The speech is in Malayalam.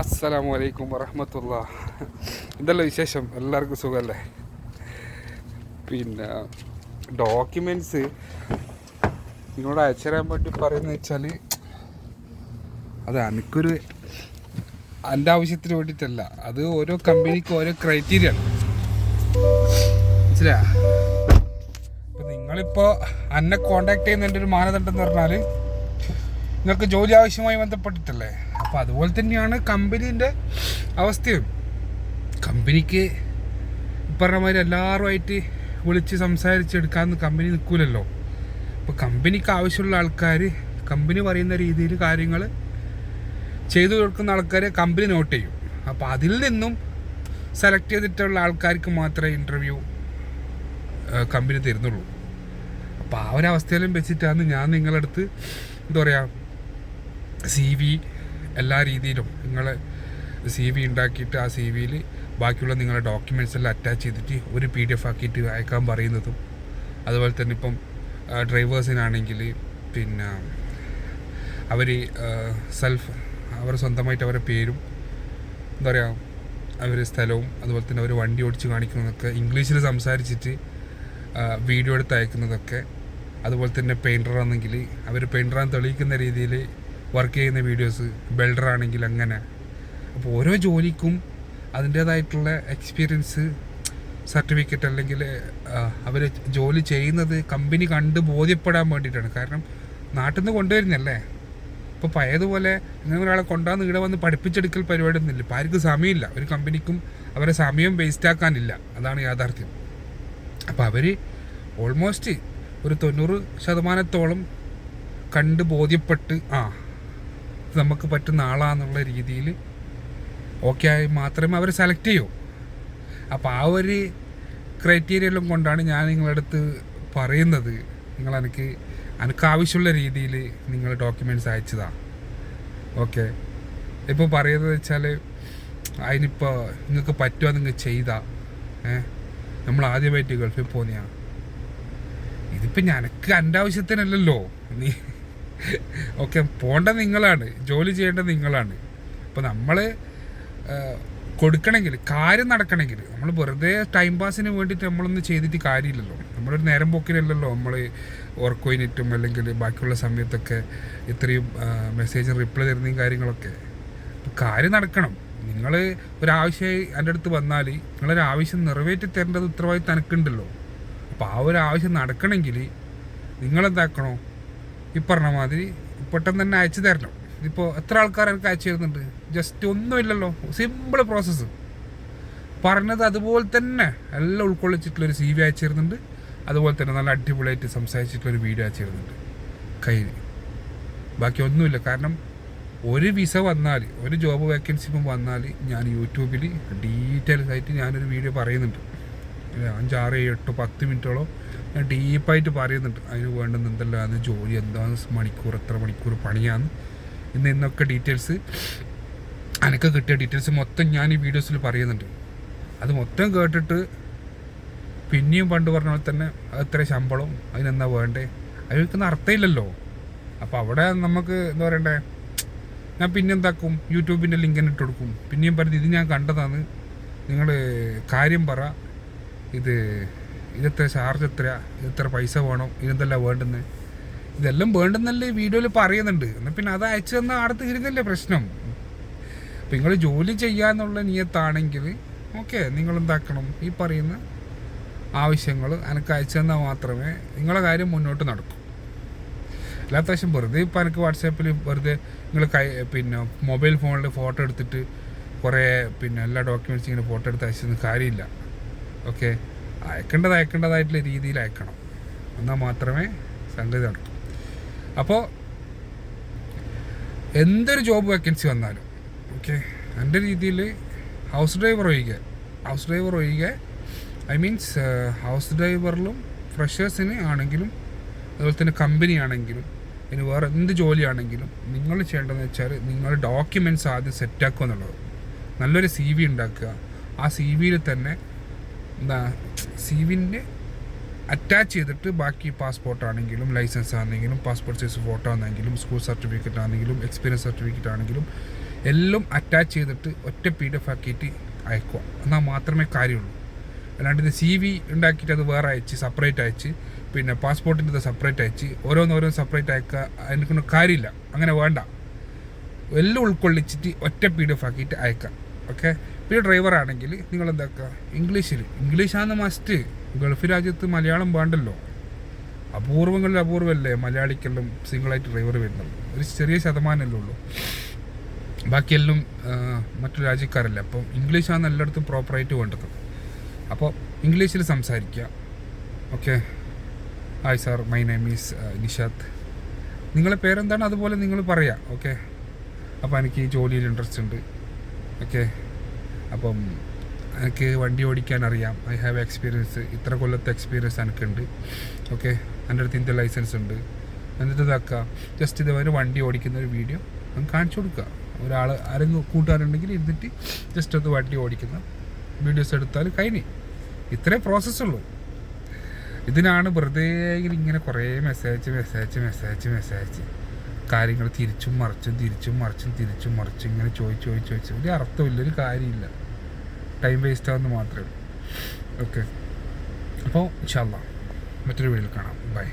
അസ്സലാമു അലൈക്കും വറഹമത്തുള്ള. ഇതല്ല വിശേഷം? എല്ലാവർക്കും സുഖമല്ലേ പിന്നെ ഡോക്യുമെന്റ്സ് നിങ്ങളോട് അയച്ചു വേണ്ടി പറയുന്നത് വെച്ചാൽ അത് എനിക്കൊരു എന്റെ ആവശ്യത്തിന് വേണ്ടിയിട്ടല്ല. അത് ഓരോ കമ്പനിക്ക് ഓരോ ക്രൈറ്റീരിയ ആണ്. മനസ്സിലാ ഇപ്പം നിങ്ങളിപ്പോൾ എന്നെ കോണ്ടാക്ട് ചെയ്യുന്നതിന്റെ ഒരു മാനദണ്ഡം എന്ന് പറഞ്ഞാൽ നിങ്ങൾക്ക് ജോലി ആവശ്യമായി ബന്ധപ്പെട്ടിട്ടല്ലേ? അപ്പോൾ അതുപോലെ തന്നെയാണ് കമ്പനീന്റെ അവസ്ഥയും. കമ്പനിക്ക് പറഞ്ഞ മാതിരി എല്ലാവരുമായിട്ട് വിളിച്ച് സംസാരിച്ചെടുക്കാമെന്ന് കമ്പനി നിൽക്കൂലല്ലോ. അപ്പോൾ കമ്പനിക്ക് ആവശ്യമുള്ള ആൾക്കാർ കമ്പനി പറയുന്ന രീതിയിൽ കാര്യങ്ങൾ ചെയ്തു കൊടുക്കുന്ന ആൾക്കാരെ കമ്പനി നോട്ട് ചെയ്യും. അപ്പോൾ അതിൽ നിന്നും സെലക്ട് ചെയ്തിട്ടുള്ള ആൾക്കാർക്ക് മാത്രമേ ഇന്റർവ്യൂ കമ്പനി തരുന്നുള്ളൂ. അപ്പോൾ ആ ഒരു അവസ്ഥയിലും വെച്ചിട്ടാണ് ഞാൻ നിങ്ങളടുത്ത് എന്താ പറയുക സി വി എല്ലാ രീതിയിലും നിങ്ങൾ സി വി ഉണ്ടാക്കിയിട്ട് ആ സി വിയിൽ ബാക്കിയുള്ള നിങ്ങളുടെ ഡോക്യുമെന്റ്സ് എല്ലാം അറ്റാച്ച് ചെയ്തിട്ട് ഒരു പി ഡി എഫ് ആക്കിയിട്ട് അയക്കാൻ പറയുന്നതും. അതുപോലെ തന്നെ ഇപ്പം ഡ്രൈവേഴ്സിനാണെങ്കിൽ പിന്നെ അവർ സെൽഫ് അവർ സ്വന്തമായിട്ട് അവരുടെ പേരും എന്താ പറയുക അവർ സ്ഥലവും അതുപോലെ തന്നെ അവർ വണ്ടി ഓടിച്ച് കാണിക്കുന്നതൊക്കെ ഇംഗ്ലീഷിൽ സംസാരിച്ചിട്ട് വീഡിയോ എടുത്ത് അയക്കുന്നതൊക്കെ. അതുപോലെ തന്നെ പെയിന്റർ ആണെങ്കിൽ അവർ പെയിന്ററാന്ന് തെളിയിക്കുന്ന രീതിയിൽ വർക്ക് ചെയ്യുന്ന വീഡിയോസ് ബെൽഡർ ആണെങ്കിൽ അങ്ങനെ. അപ്പോൾ ഓരോ ജോലിക്കും അതിന്റേതായിട്ടുള്ള എക്സ്പീരിയൻസ് സർട്ടിഫിക്കറ്റ് അല്ലെങ്കിൽ അവർ ജോലി ചെയ്യുന്നത് കമ്പനി കണ്ട് ബോധ്യപ്പെടാൻ വേണ്ടിയിട്ടാണ്. കാരണം നാട്ടിൽ നിന്ന് കൊണ്ടുവരുന്നല്ലേ ഇപ്പോൾ പഴയതുപോലെ ഇങ്ങനെ ഒരാളെ കൊണ്ടുവന്ന് ഇവിടെ വന്ന് പഠിപ്പിച്ചെടുക്കൽ പരിപാടി ഒന്നുമില്ല ഇപ്പോൾ ആർക്കും സമയമില്ല. ഒരു കമ്പനിക്കും അവരെ സമയം വേസ്റ്റ് ആക്കാനില്ല. അതാണ് യാഥാർത്ഥ്യം. അപ്പോൾ അവർ ഓൾമോസ്റ്റ് ഒരു തൊണ്ണൂറ് ശതമാനത്തോളം കണ്ട് ബോധ്യപ്പെട്ട് ആ നമുക്ക് പറ്റുന്ന ആളാന്നുള്ള രീതിയിൽ ഓക്കെ ആയി മാത്രമേ അവർ സെലക്ട് ചെയ്യൂ. അപ്പോൾ ആ ഒരു ക്രൈറ്റീരിയയിലും കൊണ്ടാണ് ഞാൻ നിങ്ങളടുത്ത് പറയുന്നത്. നിങ്ങൾ എനിക്ക് എനിക്ക് ആവശ്യമുള്ള രീതിയിൽ നിങ്ങൾ ഡോക്യുമെന്റ്സ് അയച്ചതാ. ഓക്കെ ഇപ്പോൾ പറയുന്നത് വെച്ചാൽ അതിനിപ്പോൾ നിങ്ങൾക്ക് പറ്റുമോ നിങ്ങൾ ചെയ്താ. ഏ? നമ്മൾ ആദ്യമായിട്ട് ഗൾഫിൽ പോന്നെയാണ് ഇതിപ്പോൾ ഞനക്ക് എന്റെ ആവശ്യത്തിനല്ലല്ലോ. നീ ഓക്കെ പോകേണ്ടത് നിങ്ങളാണ്. ജോലി ചെയ്യേണ്ടത് നിങ്ങളാണ്. അപ്പോൾ നമ്മൾ കൊടുക്കണമെങ്കിൽ കാര്യം നടക്കണമെങ്കിൽ നമ്മൾ വെറുതെ ടൈം പാസിന് വേണ്ടിയിട്ട് നമ്മളൊന്നും ചെയ്തിട്ട് കാര്യമില്ലല്ലോ. നമ്മളൊരു നേരം പോക്കിനല്ലല്ലോ നമ്മൾ കഴിഞ്ഞിട്ടും അല്ലെങ്കിൽ ബാക്കിയുള്ള സമയത്തൊക്കെ ഇത്രയും മെസ്സേജ് റിപ്ലൈ തരുന്നതും കാര്യങ്ങളൊക്കെ. കാര്യം നടക്കണം. നിങ്ങൾ ഒരാവശ്യമായി എന്റെ അടുത്ത് വന്നാൽ നിങ്ങളൊരു ആവശ്യം നിറവേറ്റി തരേണ്ടത് ഉത്തരവാദിത്തം എനിക്കുണ്ടല്ലോ അപ്പോൾ ആ ഒരു ആവശ്യം നടക്കണമെങ്കിൽ നിങ്ങളെന്താക്കണോ? ഈ പറഞ്ഞ മാതിരി പെട്ടെന്ന് തന്നെ അയച്ചു തരണം. ഇപ്പോൾ എത്ര ആൾക്കാർ എനിക്ക് അയച്ചു തരുന്നുണ്ട്? ജസ്റ്റ് ഒന്നുമില്ലല്ലോ സിമ്പിൾ പ്രോസസ്സ് പറഞ്ഞത് അതുപോലെ തന്നെ എല്ലാം ഉൾക്കൊള്ളിച്ചിട്ടുള്ളൊരു സി വി അയച്ചു തരുന്നുണ്ട്. അതുപോലെ തന്നെ നല്ല അടിപൊളിയായിട്ട് സംസാരിച്ചിട്ടുള്ളൊരു വീഡിയോ അയച്ചു തരുന്നുണ്ട്. കയ്യിൽ ബാക്കി ഒന്നുമില്ല. കാരണം ഒരു വിസ വന്നാൽ ഒരു ജോബ് വേക്കൻസി വന്നാൽ ഞാൻ യൂട്യൂബിൽ ഡീറ്റെയിൽസ് ആയിട്ട് ഞാനൊരു വീഡിയോ പറയുന്നുണ്ട്. അഞ്ചാറ് എട്ട് പത്ത് മിനിറ്റോളം ഞാൻ ഡീപ്പായിട്ട് പറയുന്നുണ്ട്. അതിന് വേണ്ടുന്ന എന്തെല്ലാം ജോലി എന്താണ് മണിക്കൂർ എത്ര മണിക്കൂർ പണിയാന്ന്. ഇന്ന് ഇന്നൊക്കെ ഡീറ്റെയിൽസ് എനിക്ക് കിട്ടിയ ഡീറ്റെയിൽസ് മൊത്തം ഞാൻ ഈ വീഡിയോസിൽ പറയുന്നുണ്ട്. അത് മൊത്തം കേട്ടിട്ട് പിന്നെയും പണ്ട് പറഞ്ഞ പോലെ തന്നെ എത്ര ശമ്പളം അതിനെന്താ വേണ്ടേ? അതിനൊന്നും അർത്ഥമില്ലല്ലോ. അപ്പോൾ അവിടെ നമുക്ക് എന്താ പറയണ്ടേ? ഞാൻ പിന്നെ എന്താക്കും? യൂട്യൂബിന്റെ ലിങ്ക് ഇട്ട് കൊടുക്കും. പിന്നെയും പറഞ്ഞത് ഇത് ഞാൻ കണ്ടതാണ്. നിങ്ങൾ കാര്യം പറ. ഇത് ഇതെത്ര ചാർജ് എത്ര ഇതെത്ര പൈസ വേണം? ഇതെന്തല്ല വേണ്ടെന്ന്? ഇതെല്ലാം വേണ്ടെന്നല്ലേ ഈ വീഡിയോയിൽ പറയുന്നുണ്ട് എന്നാൽ പിന്നെ അത് അയച്ചു തന്നാൽ അവിടെ തീരുന്നില്ലേ പ്രശ്നം? അപ്പം നിങ്ങൾ ജോലി ചെയ്യാന്നുള്ള നിയത്താണെങ്കിൽ ഓക്കെ നിങ്ങൾ എന്താക്കണം ഈ പറയുന്ന ആവശ്യങ്ങൾ എനിക്ക് അയച്ചു തന്നാൽ മാത്രമേ നിങ്ങളെ കാര്യം മുന്നോട്ട് നടക്കൂ. അല്ലാത്ത വശം വെറുതെ ഇപ്പം എനിക്ക് വാട്സാപ്പിൽ വെറുതെ നിങ്ങൾ കൈ പിന്നെ മൊബൈൽ ഫോണിൽ ഫോട്ടോ എടുത്തിട്ട് കുറേ പിന്നെ എല്ലാ ഡോക്യുമെന്റ്സ് ഇങ്ങനെ ഫോട്ടോ എടുത്ത് അയച്ചൊന്നും കാര്യമില്ല. ഓക്കെ. അയക്കേണ്ടത് അയക്കേണ്ടതായിട്ടുള്ള രീതിയിൽ അയക്കണം. എന്നാൽ മാത്രമേ സംഗതി നടക്കൂ. അപ്പോൾ എന്തൊരു ജോബ് വേക്കൻസി വന്നാലും ഓക്കെ എന്റെ രീതിയിൽ ഹൗസ് ഡ്രൈവർ ഒഴികെ ഹൗസ് ഡ്രൈവർ ഒഴികെ ഐ മീൻസ് ഹൗസ് ഡ്രൈവറിലും ഫ്രഷേഴ്സിന് ആണെങ്കിലും അതുപോലെ തന്നെ കമ്പനി ആണെങ്കിലും ഇനി വേറെ എന്ത് ജോലിയാണെങ്കിലും നിങ്ങൾ ചെയ്യേണ്ടതെന്ന് വെച്ചാൽ നിങ്ങൾ ഡോക്യുമെന്റ്സ് ആദ്യം സെറ്റാക്കുക എന്നുള്ളത്. നല്ലൊരു സി വി ഉണ്ടാക്കുക. ആ സി വിയിൽ തന്നെ എന്താ സിവിന്റെ അറ്റാച്ച് ചെയ്തിട്ട് ബാക്കി പാസ്പോർട്ട് ആണെങ്കിലും ലൈസൻസ് ആണെങ്കിലും പാസ്പോർട്ട് സൈസ് ഫോട്ടോ ആണെങ്കിലും സ്കൂൾ സർട്ടിഫിക്കറ്റ് ആണെങ്കിലും എക്സ്പീരിയൻസ് സർട്ടിഫിക്കറ്റ് ആണെങ്കിലും എല്ലാം അറ്റാച്ച് ചെയ്തിട്ട് ഒറ്റ പി ഡി എഫ് ആക്കിയിട്ട് അയക്കുക. എന്നാൽ മാത്രമേ കാര്യമുള്ളൂ. അല്ലാണ്ട് ഇത് സി വി ഉണ്ടാക്കിയിട്ട് അത് വേറെ അയച്ച് സെപ്പറേറ്റ് അയച്ച് പിന്നെ പാസ്പോർട്ടിന്റെ ഇത് സെപ്പറേറ്റ് അയച്ച് ഓരോന്നോരോന്ന് സെപ്പറേറ്റ് അയക്കുക അതിനൊന്നും കാര്യമില്ല. അങ്ങനെ വേണ്ട. എല്ലാം ഉൾക്കൊള്ളിച്ചിട്ട് ഒറ്റ പി ഡി എഫ് ആക്കിയിട്ട് അയക്കുക. ഓക്കെ പിന്നെ ഡ്രൈവർ ആണെങ്കിൽ നിങ്ങൾ എന്താക്കുക? ഇംഗ്ലീഷിൽ ഇംഗ്ലീഷാണ് മസ്റ്റ് ഗൾഫ് രാജ്യത്ത് മലയാളം വേണ്ടല്ലോ. അപൂർവങ്ങളിൽ അപൂർവമല്ലേ മലയാളിക്കെല്ലാം സിംഗിളായിട്ട് ഡ്രൈവർ വരുന്നത്. ഒരു ചെറിയ ശതമാനമല്ലേ ഉള്ളൂ. ബാക്കിയെല്ലാം മറ്റു രാജ്യക്കാരല്ലേ. അപ്പോൾ ഇംഗ്ലീഷാണ് എല്ലായിടത്തും പ്രോപ്പറായിട്ട് വേണ്ടത്. അപ്പോൾ ഇംഗ്ലീഷിൽ സംസാരിക്കുക. Okay hi sir my name is Nishad. നിങ്ങളെ പേരെന്താണ്? അതുപോലെ നിങ്ങൾ പറയാം. ഓക്കെ അപ്പോൾ എനിക്ക് ഈ ജോലിയിൽ ഇൻട്രസ്റ്റ് ഉണ്ട്. ഓക്കെ അപ്പം എനിക്ക് വണ്ടി ഓടിക്കാൻ അറിയാം. ഐ ഹാവ് എക്സ്പീരിയൻസ് ഇത്ര കൊല്ലത്തെ എക്സ്പീരിയൻസ് എനിക്കുണ്ട്. ഓക്കെ എന്റെ അടുത്ത് ഇന്ത്യ ലൈസൻസ് ഉണ്ട്. എന്നിട്ട് ഇതാക്കുക ജസ്റ്റ് ഇതേപോലെ വണ്ടി ഓടിക്കുന്ന ഒരു വീഡിയോ നമുക്ക് കാണിച്ചു കൊടുക്കുക ഒരാൾ ആരെങ്കിലും കൂട്ടുകാരുണ്ടെങ്കിൽ ഇരുന്നിട്ട് ജസ്റ്റ് ഒന്ന് വണ്ടി ഓടിക്കുന്ന വീഡിയോസ് എടുത്താൽ കഴിഞ്ഞ്. ഇത്രേ പ്രോസസ്സുള്ളൂ ഇതിനാണ് വെറുതെ ഇങ്ങനെ കുറേ മെസ്സേജ് മെസ്സേജ് മെസ്സേജ് മെസ്സേജ് കാര്യങ്ങൾ തിരിച്ചും മറിച്ചും തിരിച്ചും മറിച്ചും തിരിച്ചും മറിച്ചും ഇങ്ങനെ ചോദിച്ച് ചോദിച്ച് ചോദിച്ച്. ഒരു അർത്ഥമില്ല. ഒരു കാര്യമില്ല. ടൈം വേസ്റ്റ് ആവുന്ന മാത്രമേ ഉള്ളൂ. ഓക്കെ അപ്പോൾ ഇൻഷാല്ല മറ്റൊരു വീഡിയോയിൽ കാണാം. ബൈ